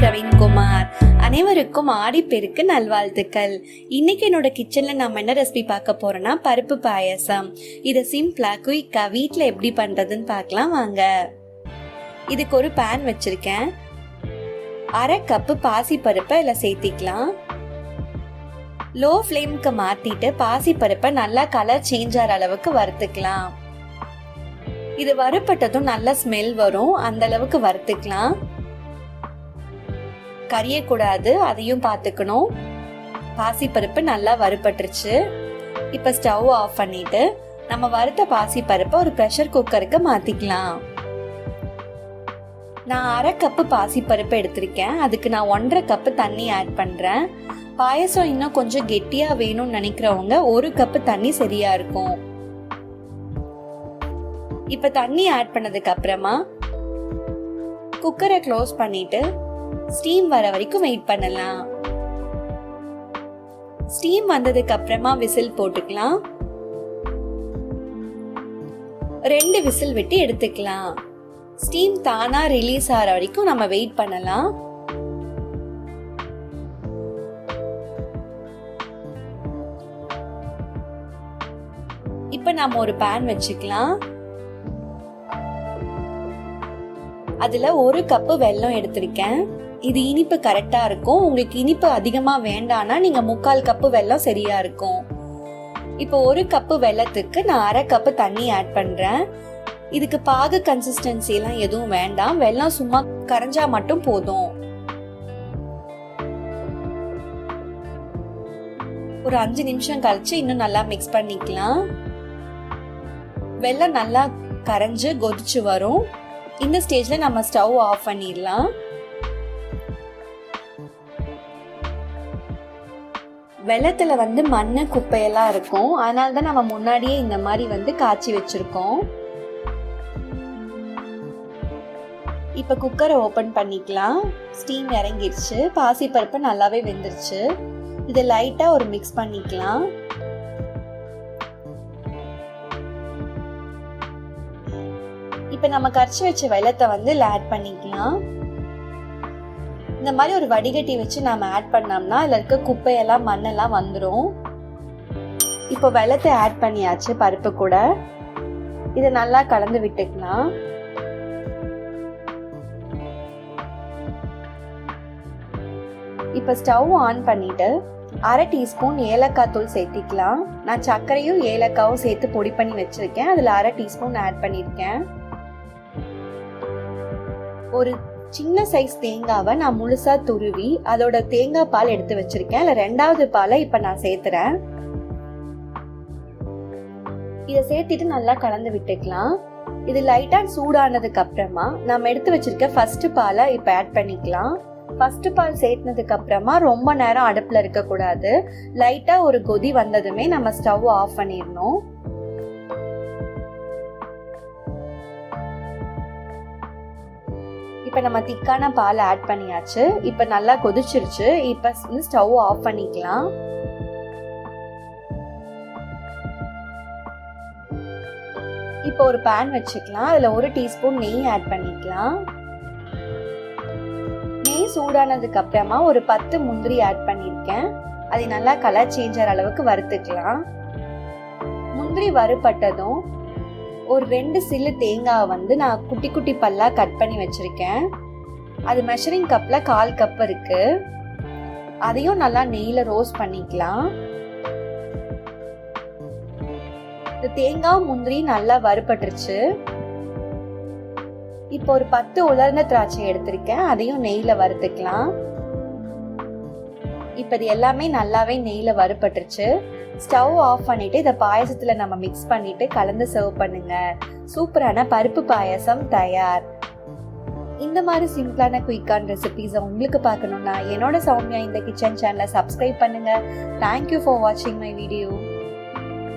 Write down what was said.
பிரவீன்குமார் அனைவருக்கும் ஆடிப்பெருக்கு நல்வாழ்த்துக்கள். இன்னைக்கு என்னோட கிச்சன்ல நம்ம என்ன ரெசிபி பார்க்க போறோம்னா பருப்பு பாயாசம். இதை சிம்பிளா குயிக்கா வீட்டில் எப்படி பண்றதுன்னு பார்க்கலாம் வாங்க. இதுக்கு ஒரு பேன் வச்சிருக்கேன். அரை கப்பு பாசி பருப்பை இதில் சேர்த்திக்கலாம். லோ ஃப்ளேம்க்கு மாத்திட்டு பாசி பருப்பை நல்லா கலர் சேஞ்ச் ஆகிற அளவுக்கு வறுத்துக்கலாம். இது வறுப்பட்டதும் நல்ல ஸ்மெல் வரும். அந்த அளவுக்கு வறுத்துக்கலாம். கரியக்கூடாது அதையும் பார்த்துக்கணும் பாசிப்பருப்பு நல்லா வறுபட்டுருச்சு. இப்போ ஸ்டவ் ஆஃப் பண்ணிட்டு நம்ம வறுத்த பாசிப்பருப்பை ஒரு ப்ரெஷர் குக்கருக்கு மாற்றிக்கலாம் நான் அரை கப்பு பாசிப்பருப்பு எடுத்திருக்கேன். அதுக்கு நான் ஒன்றரை கப்பு தண்ணி ஆட் பண்ணுறேன் பாயசம் இன்னும் கொஞ்சம் கெட்டியாக வேணும்னு நினைக்கிறவங்க ஒரு கப்பு தண்ணி சரியா இருக்கும். இப்போ தண்ணி ஆட் பண்ணதுக்கு அப்புறமா குக்கரை க்ளோஸ் பண்ணிட்டு ஸ்டீம் வர வரைக்கும் வெயிட் பண்ணலாம். ஸ்டீம் வந்ததுக்கு அப்புறமா விசில் போட்டுக்கலாம். ரெண்டு விசில் விட்டு எடுத்துக்கலாம். ஸ்டீம் தானா ரிலீஸ் ஆகிற வரைக்கும் நம்ம வெயிட் பண்ணலாம். இப்போ நம்ம ஒரு பேன் வச்சுக்கலாம். அதில் ஒரு கப்பு வெல்லம் எடுத்திருக்கேன். இது இனிப்பு கரெக்டாக இருக்கும். உங்களுக்கு இனிப்பு அதிகமாக வேண்டானா நீங்கள் முக்கால் கப்பு வெல்லம் சரியாக இருக்கும். இப்போ ஒரு கப்பு வெல்லத்துக்கு நான் அரை கப்பு தண்ணி ஆட் பண்ணுறேன் இதுக்கு பாகு கன்சிஸ்டன்சிலாம் எதுவும் வேண்டாம். வெல்லம் சும்மா கரைஞ்சா மட்டும் போதும். ஒரு அஞ்சு நிமிஷம் கழிச்சு இன்னும் நல்லா மிக்ஸ் பண்ணிக்கலாம். வெள்ளம் நல்லா கரைஞ்சு கொதிச்சு வரும். இந்த ஸ்டேஜில் நம்ம ஸ்டவ் ஆஃப் பண்ணிடலாம். வெள்ளத்துல வந்து மண்ணு குப்பையெல்லாம் இருக்கும். அதனால தான் நம்ம முன்னாடியே இந்த மாதிரி வந்து காய்ச்சி வச்சுருக்கோம். இப்போ குக்கரை ஓப்பன் பண்ணிக்கலாம். ஸ்டீம் இறங்கிருச்சு. பாசிப்பருப்பு நல்லாவே வெந்துருச்சு. இதை லைட்டாக ஒரு மிக்ஸ் பண்ணிக்கலாம். இப்போ நம்ம கரைச்சி வச்ச வெள்ளத்தை வந்து இதில் ஆட் பண்ணிக்கலாம். இந்த மாதிரி ஒரு வடிகட்டி வச்சு நம்ம ஆட் பண்ணோம்னா அதில் இருக்க குப்பையெல்லாம் மண்ணெல்லாம் வந்துடும் இப்போ வெள்ளத்தை ஆட் பண்ணியாச்சு பருப்பு கூட. இதை நல்லா கலந்து விட்டுக்கலாம். இப்போ ஸ்டவ் ஆன் பண்ணிட்டு அரை டீஸ்பூன் ஏலக்காய் தூள் சேர்த்திக்கலாம். நான் சர்க்கரையும் ஏலக்காவும் சேர்த்து பொடி பண்ணி வச்சிருக்கேன். அதில் அரை டீஸ்பூன் ஆட் பண்ணியிருக்கேன் ஒரு சின்ன சைஸ் தேங்காவை நான் முழுசா துருவி அதோட தேங்காய் பால் எடுத்து வச்சிருக்கேன். இல்ல ரெண்டாவது பாலை இப்ப நான் சேர்த்துறேன். இதை சேர்த்துட்டு நல்லா கலந்து விட்டுக்கலாம். இது லைட்டா சூடானதுக்கு அப்புறமா நம்ம எடுத்து வச்சிருக்க ஃபர்ஸ்ட் பாலை இப்ப ஆட் பண்ணிக்கலாம். ஃபர்ஸ்ட் பால் சேர்த்ததுக்கு அப்புறமா ரொம்ப நேரம் அடுப்புல இருக்க கூடாது லைட்டா ஒரு கொதி வந்ததுமே நம்ம ஸ்டவ் ஆஃப் பண்ணிடணும். இப்போ நம்ம திக்கான பால் ஆட் பண்ணியாச்சு. இப்போ நல்லா கொதிச்சிருச்சு. இப்போ வந்து ஸ்டவ் ஆஃப் பண்ணிக்கலாம். இப்போ ஒரு பேன் வச்சுக்கலாம். அதில் ஒரு டீஸ்பூன் நெய் ஆட் பண்ணிக்கலாம். நெய் சூடானதுக்கு அப்புறமா ஒரு பத்து முந்திரி ஆட் பண்ணியிருக்கேன் அதை நல்லா கலர் சேஞ்ச் ஆகிற அளவுக்கு வறுத்துக்கலாம். முந்திரி வறுபட்டதும் ஒரு ரெண்டு சில்லு தேங்காவை வந்து நான் குட்டி குட்டி பல்லாக கட் பண்ணி வச்சுருக்கேன். அது மெஷரிங் கப்பில் கால் கப் இருக்குது அதையும் நல்லா நெய்யில் ரோஸ்ட் பண்ணிக்கலாம். இந்த தேங்காய் முந்திரி நல்லா வறுபட்டுருச்சு. இப்போ ஒரு பத்து உலர்ந்த திராட்சை எடுத்திருக்கேன். அதையும் நெய்யில் வறுத்துக்கலாம். இப்போ இது எல்லாமே நல்லாவே நெய்யில் வறுபட்டுருச்சு. ஸ்டவ் ஆஃப் பண்ணிட்டு இதை பாயசத்தில் நம்ம மிக்ஸ் பண்ணிட்டு கலந்து சர்வ் பண்ணுங்க. சூப்பரான பருப்பு பாயசம் தயார். இந்த மாதிரி சிம்பிளான குயிக்கான ரெசிபிஸை உங்களுக்கு பார்க்கணுன்னா என்னோட சௌமியா இந்த கிச்சன் சேனலை சப்ஸ்கிரைப் பண்ணுங்க. தேங்க்யூ ஃபார் வாட்சிங் மை வீடியோ